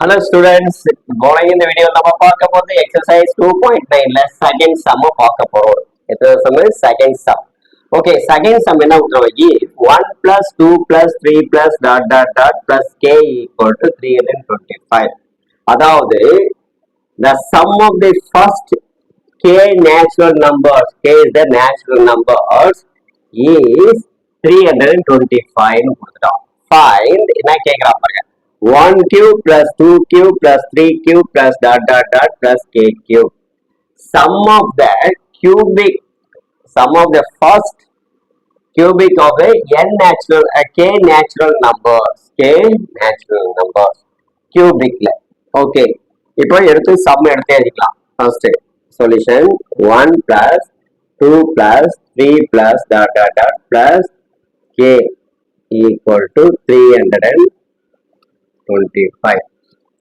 Hello students போன இந்த video நம்ம பார்க்க போறது எக்ஸசைஸ் டூ பாயிண்ட் நைன்ல செகண்ட் சம் பார்க்க போறோம். எத்தனை sum second sum okay second sum என்ன விட்டுருவாங்க one plus two plus three plus dot dot dot plus K equal to three hundred twenty five அதாவது the the sum of the first k natural numbers k is the natural numbers is 325 னு கொடுத்துட்டோம். Five என்ன கேட்குறான் பாருங்க. 1 cube plus 2 cube plus 3 cube plus dot dot dot plus k cube sum of the cubic sum of the first cubic of a n natural uh, k natural numbers k natural numbers cubicல okay இப்போ எடுத்து some எடுத்து எழுதிக்கலாம் first solution one plus two plus three plus dot dot dot plus k equal to three hundred and twenty five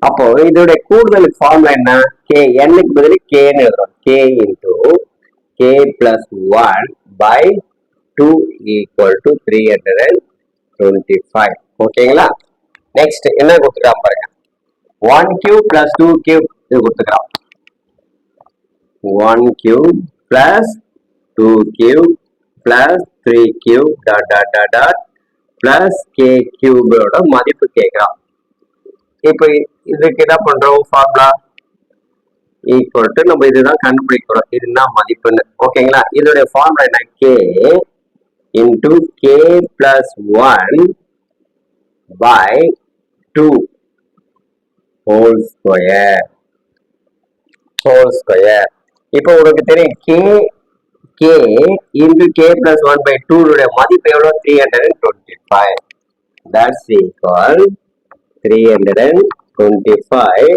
அப்போ இதோட கூடுதல் ஃபார்ம்ல என்ன? K என்னுக்கு பதில் கேன்னு எழுதுறோம். K into K plus one by two equal to three hundred and twenty five ஓகேங்களா next என்ன கொடுத்துக்கலாம் பாருங்க. One cube plus two cube இது கொடுத்துக்கலாம் one cube plus two cube plus three cube dot dot dot dot plus K கியூபோட மதிப்பு கேட்கலாம் இப்போ இதுக்கு என்ன பண்றோம்? ஃபார்முலா ஈக்குவல் டு நம்ம இதுதான் கண்டுபிடிக்கிறோம் இது என்ன மதிப்புன்னு. ஓகேங்களா? இதோட ஃபார்முலா என்ன? K into K plus one by two whole square whole square இப்போ உனக்கு தெரியும் K K into K plus one by two மதிப்பு எவ்வளோ three hundred and twenty five that's equal three hundred and twenty five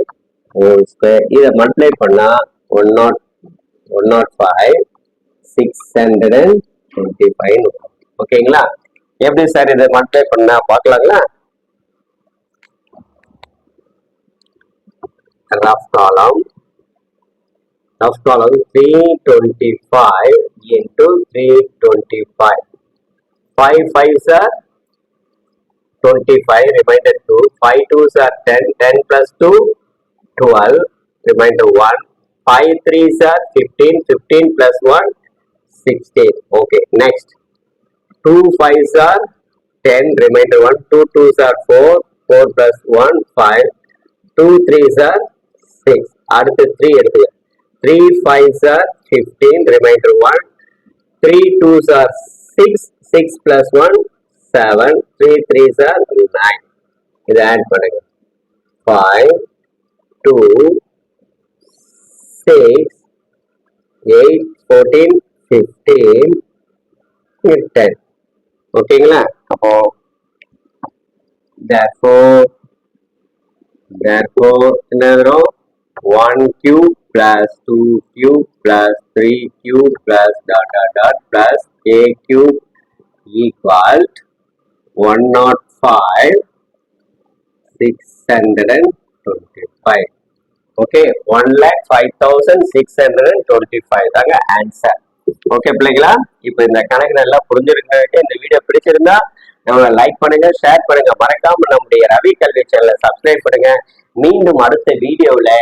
whole square இதை multiply பண்ணால் one naught one naught five six hundred and twenty five ஓகேங்களா? எப்படி sir இதை multiply பண்ணா? பார்க்கலாங்களா? rough column. rough column 325 into 325 5 5s are 25 remainder 2 5 2s are 10 10 plus 2 12 remainder 1 5 3s are 15 15 plus 1 16 okay next 2 5s are 10 remainder 1 2 2s are 4 4 plus 1 5 2 3s are 6 அடுத்து 3 எடுத்துக்க 3 5s are 15 remainder 1 3 2s are 6 6 plus 1 7 3 3s are 9 இதை add பண்ணுங்க 5 2 6 8 14 15 10 ஓகேங்களா அப்போ therefore therefore என்ன வரும் 1 cube plus 2 cube plus 3 cube plus dot dot dot plus k cube equal 105 625 okay one lakh five thousand six hundred and twenty five தாங்க answer okay பிள்ளைங்களா இப்போ இந்த கணக்கு நல்லா புரிஞ்சிருக்க இந்த வீடியோ பிடிச்சிருந்தா நம்மளை லைக் பண்ணுங்க ஷேர் பண்ணுங்க. மறக்காம நம்முடைய ரவி கல்வி சேனலை சப்ஸ்கிரைப் பண்ணுங்க. மீண்டும் அடுத்த வீடியோவில்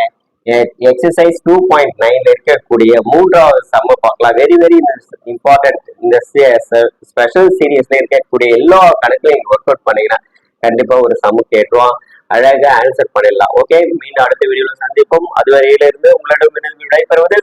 எக்ஸசைஸ் டூ பாயிண்ட் நைன்ல இருக்கக்கூடிய மூன்றாவது சம்ம பார்க்கலாம். வெரி வெரி இம்பார்ட்டன்ட் இந்த ஸ்பெஷல் சீரியஸ்ல இருக்கக்கூடிய எல்லா கணக்குலையும் ஒர்க் அவுட் பண்ணீங்கன்னா கண்டிப்பா ஒரு சம்மு கேட்டுருவோம் அழகா ஆன்சர் பண்ணிடலாம். ஓகே மீண்டும் அடுத்த வீடியோல சந்திப்போம். அதுவரையிலிருந்து உங்களிடம் விடைபெறுவது